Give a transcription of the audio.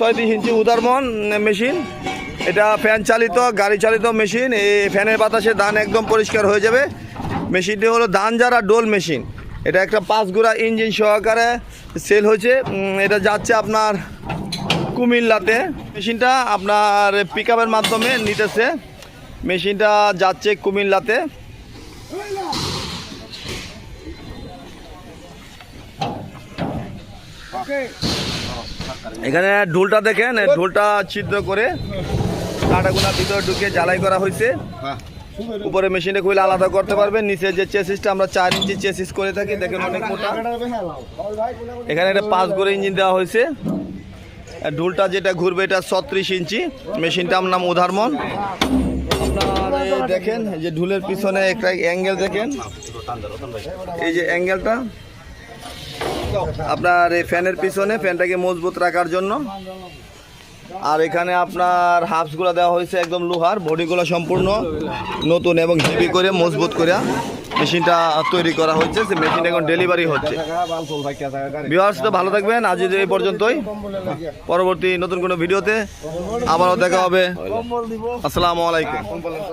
ছয়ত্রিশ ইঞ্চি উদারমন মেশিন। এটা ফ্যান চালিত, গাড়ি চালিত মেশিন। এই ফ্যানের বাতাসে ধান একদম পরিষ্কার হয়ে যাবে। মেশিনটি হলো ধান যারা ডোল মেশিন। এটা একটা পাঁচ গুড়া ইঞ্জিন সহকারে সেল হয়েছে। এটা যাচ্ছে আপনার কুমিল্লাতে। মেশিনটা আপনার পিক মাধ্যমে নিতেছে। মেশিনটা যাচ্ছে কুমিল্লাতে। এখানে ঢোলটা দেখেন ঢোলটা ছিদ্র করে কাটাগুনা ভিতরে ঢুকে জ্বালাই করা হয়েছে। উপরে মেশিনটা খুলে আলাদা করতে পারবেন নিচে যে চেসিসটা আমরা চার ইঞ্চি চেসিস করে থাকি দেখেন অনেক মোটা। এখানে একটা পাঁচ করে ইঞ্জিন দেওয়া হয়েছে। ঢোলটা যেটা ঘুরবে এটা ছত্রিশ ইঞ্চি মেশিনটার নাম আপনার দেখেন যে ঢুলের পিছনে একটা অ্যাঙ্গেল দেখেন। এই যে অ্যাঙ্গেলটা আপনার এই ফ্যানের পিছনে ফ্যানটাকে মজবুত রাখার জন্য। আর এখানে আপনার হাফসগুলো দেওয়া হয়েছে একদম লোহার, বডিগুলো সম্পূর্ণ নতুন এবং হেভি করে মজবুত করে মেশিনটা তৈরি করা হচ্ছে। সে মেশিনটা এখন ডেলিভারি হচ্ছে। বিহার্স তো ভালো থাকবেন। আজ এই পর্যন্তই। পরবর্তী নতুন কোনো ভিডিওতে আবারও দেখা হবে। আসসালামু আলাইকুম।